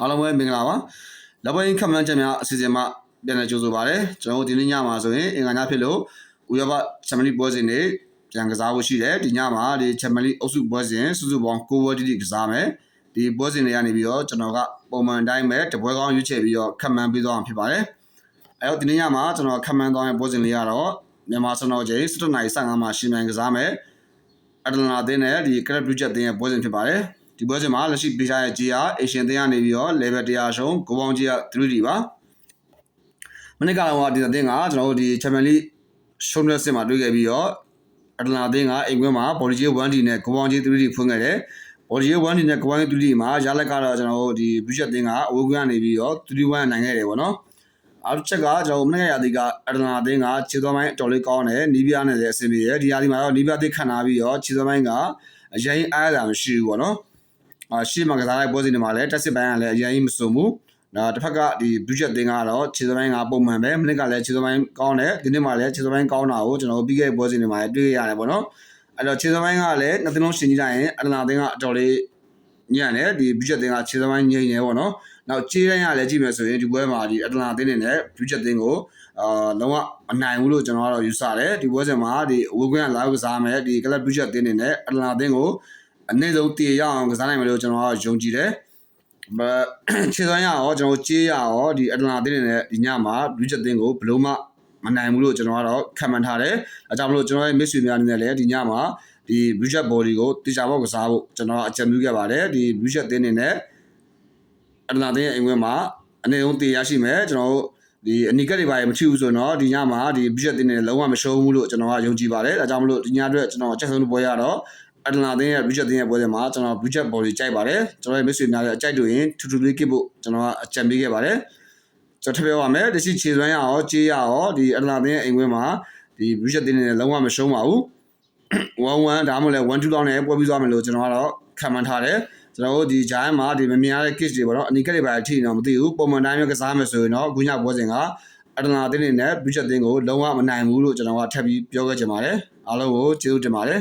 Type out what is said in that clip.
အားလုံးပဲမင်္ဂလာပါလက်ပိုင်းခက်မှန်းချက်များအစီအစဉ်မှပြန်လည်ကြိုဆိုပါရစေကျွန်တော်တို့ဒီနေ့ညမှာဆိုရင်အင်္ဂါညဖြစ်လို့ဥရောပချန်ပီယံလိပွဲစဉ်တွေပြန်ကစားဖို့ရှိတယ်ဒီညမှာဒီချန်ပီယံလိအုပ်စုပွဲစဉ်စုစုပေါင်း9ပွဲတိတိကစားမယ်ဒီပွဲစဉ်တွေကနေပြီးတော့ကျွန်တော်ကပုံမှန်တိုင်းပဲတပွဲကောင်းရွေးချယ်ပြီးတော့ခက်မှန်းပေးသွားအောင်ဖြစ်ပါတယ်အဲတော့ဒီနေ့ညမှာကျွန်တော်ခက်မှန်းသွားတဲ့ပွဲစဉ်လေးကတော့မြန်မာစံတော်ချိန်7:55မှာရှင်မြန်ကစားမယ်အတလနာတင်းနဲ့ဒီကရက်ဘရစ်ဂျက်တင်းရဲ့ပွဲစဉ်ဖြစ်ပါတယ် ဒီပွဲစဉ်မှာလက်ရှိပေးထားတဲ့ GR Asian တင်းကနေပြီးတော့ level 100ရှုံးကိုပေါင်းကြီးက 3D ပါမနေ့ကတော့ဒီတင်းကကျွန်တော်တို့ဒီ Champions League ရှုံးတဲ့စစ်မှာတွေ့ခဲ့ပြီးတော့အတလနာတင်းကအိမ်ကွင်းမှာ body J 1D နဲ့ကိုပေါင်းကြီး 3D ဖွင့်ခဲ့တယ် body J 1D နဲ့ကိုပေါင်းကြီး 3D မှာရလက်ကတော့ကျွန်တော်တို့ဒီ budget တင်းကအဝေးကွင်းကနေပြီးတော့ 3D1 နိုင်ခဲ့တယ်ပေါ့နော်အောက်ချက်ကကျွန်တော်မနေ့ကရာသီကအတလနာတင်းကခြေသွားပိုင်းအတော်လေးကောင်းတယ်နီးပြားနဲ့လည်းအဆင်ပြေတယ်ဒီရာသီမှာတော့နီးပြားသိခန့်ထားပြီးတော့ခြေသွားပိုင်းကအရင်အားရတာမရှိဘူးပေါ့နော် အာရှေ့မှာကစားလိုက်ပွဲစဉ်တွေမှာလည်းတက်စစ်ပိုင်းကလည်းအရင်ကြီးမစုံဘူး။ဒါတစ်ဖက်ကဒီ budget တင်ကတော့ခြေစပိုင်းကပုံမှန်ပဲမနစ်ကလည်းခြေစပိုင်းကောင်းတယ်ဒီနေ့မှလည်းခြေစပိုင်းကောင်းတာကိုကျွန်တော်ပြီးခဲ့တဲ့ပွဲစဉ်တွေမှာလည်းတွေ့ရတယ်ပေါ့နော်။အဲ့တော့ခြေစပိုင်းကလည်းနှစ်သလုံးရှင်ကြည့်လိုက်ရင်အတနာတင်ကအတော်လေးညံ့တယ်ဒီ budget တင်ကခြေစပိုင်းငြိမ်နေပေါ့နော်။နောက်ခြေတိုင်းကလည်းကြည့်မယ်ဆိုရင်ဒီပွဲမှာဒီအတနာတင်နေနဲ့ budget တင်ကိုအာလုံးဝအနိုင်ဘူးလို့ကျွန်တော်ကတော့ယူဆတယ်ဒီပွဲစဉ်မှာဒီအဝေးကွင်းကလာကစားမယ်ဒီ club budget တင်နေနဲ့အတနာတင်ကို အနည်းဆုံးတည်ရအောင်ကစားနိုင်မယ်လို့ကျွန်တော်ကယုံကြည်တယ်။ဘာခြေစွမ်းရအောင်ကျွန်တော်ကြေးရအောင်ဒီအတနာတင်းနေတဲ့ဒီညမှာလူချက်တင်းကိုဘလို့မှမနိုင်ဘူးလို့ကျွန်တော်ကတော့ခံမှန်းထားတယ်။အဲကြောင့်မလို့ကျွန်တော်ရဲ့ miss တွေများနေတယ်လေဒီညမှာဒီ budget body ကိုတေချာပေါက်ကစားဖို့ကျွန်တော်အကြံပြုခဲ့ပါတယ်ဒီ budget တင်းနေနဲ့အတနာတင်းရဲ့အိမ်ဝင်းမှာအနည်းဆုံးတည်ရရှိမယ်ကျွန်တော်တို့ဒီအနီကက်တွေပါရမချိဘူးဆိုတော့ဒီညမှာဒီ budget တင်းနေလုံးဝမရှုံးဘူးလို့ကျွန်တော်ကယုံကြည်ပါတယ်အဲကြောင့်မလို့ဒီညအတွက်ကျွန်တော်အချက်ဆုံးပွဲရတော့ အတနာသင်းရဲ့ budget သင်းရဲ့ပွဲစဉ်မှာကျွန်တော် budget body ကြိုက်ပါတယ်ကျွန်တော်ရဲ့မိတ်ဆွေများလည်းအကြိုက်လို့ရင်ထူထူလေးကစ်ဖို့ကျွန်တော်ကအကြံပေးခဲ့ပါတယ်ကျွန်တော်ထပ်ပြောပါမယ်တရှိခြေစွမ်းရအောင်ကြေးရအောင်ဒီအတနာသင်းရဲ့အိမ်ဝင်းမှာဒီ budget သင်းနဲ့လုံးဝမရှုံးပါဘူး1-1ဒါမှမဟုတ်လည်း1-2လောက်နဲ့ပွဲပြီးသွားမယ်လို့ကျွန်တော်ကတော့ခံမှန်းထားတယ်ကျွန်တော်တို့ဒီဂျိုင်းမှာဒီမမြင်ရတဲ့ case တွေပေါ့နော်အနီကက်တွေပါအထိတော့မသိဘူးပုံမှန်တိုင်းမျိုးကစားမယ်ဆိုရင်တော့ခုညပွဲစဉ်ကအတနာသင်းနဲ့ budget သင်းကိုလုံးဝမနိုင်ဘူးလို့ကျွန်တော်ကထပ်ပြီးပြောခဲ့ချင်ပါတယ်အားလုံးကိုကျေးဇူးတင်ပါတယ်